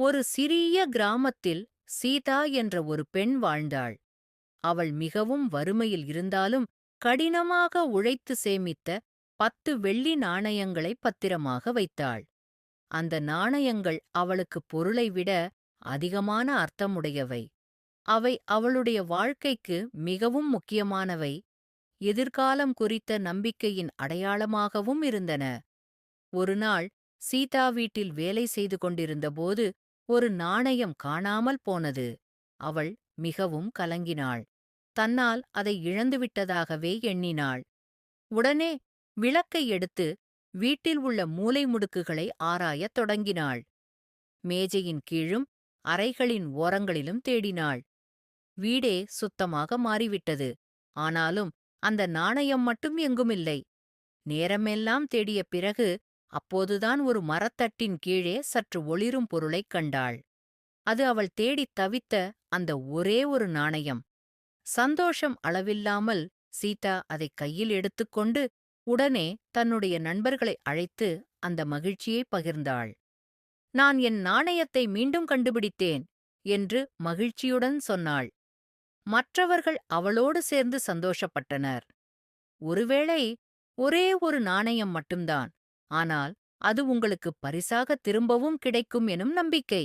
ஒரு சிறிய கிராமத்தில் சீதா என்ற ஒரு பெண் வாழ்ந்தாள். அவள் மிகவும் வறுமையில் இருந்தாலும் கடினமாக உழைத்து சேமித்த பத்து வெள்ளி நாணயங்களை பத்திரமாக வைத்தாள். அந்த நாணயங்கள் அவளுக்கு பொருளை விட அதிகமான அர்த்தமுடையவை. அவை அவளுடைய வாழ்க்கைக்கு மிகவும் முக்கியமானவை. எதிர்காலம் குறித்த நம்பிக்கையின் அடையாளமாகவும் இருந்தன. ஒருநாள் சீதா வீட்டில் வேலை செய்து கொண்டிருந்தபோது ஒரு நாணயம் காணாமல் போனது. அவள் மிகவும் கலங்கினாள். தன்னால் அதை இழந்துவிட்டதாகவே எண்ணினாள். உடனே விளக்கை எடுத்து வீட்டில் உள்ள மூலை முடுக்குகளை ஆராயத் தொடங்கினாள். மேஜையின் கீழும் அறைகளின் ஓரங்களிலும் தேடினாள். வீடே சுத்தமாக மாறிவிட்டது. ஆனாலும் அந்த நாணயம் மட்டும் எங்குமில்லை. நேரமெல்லாம் தேடிய பிறகு அப்போதுதான் ஒரு மரத்தட்டின் கீழே சற்று ஒளிரும் பொருளைக் கண்டாள். அது அவள் தேடித் தவித்த அந்த ஒரே ஒரு நாணயம். சந்தோஷம் அளவில்லாமல் சீதா அதைக் கையில் எடுத்துக்கொண்டு உடனே தன்னுடைய நண்பர்களை அழைத்து அந்த மகிழ்ச்சியைப் பகிர்ந்தாள். நான் என் நாணயத்தை மீண்டும் கண்டுபிடித்தேன் என்று மகிழ்ச்சியுடன் சொன்னாள். மற்றவர்கள் அவளோடு சேர்ந்து சந்தோஷப்பட்டனர். ஒருவேளை ஒரே ஒரு நாணயம் மட்டும்தான். ஆனால் அது உங்களுக்கு பரிசாக திரும்பவும் கிடைக்கும் எனும் நம்பிக்கை.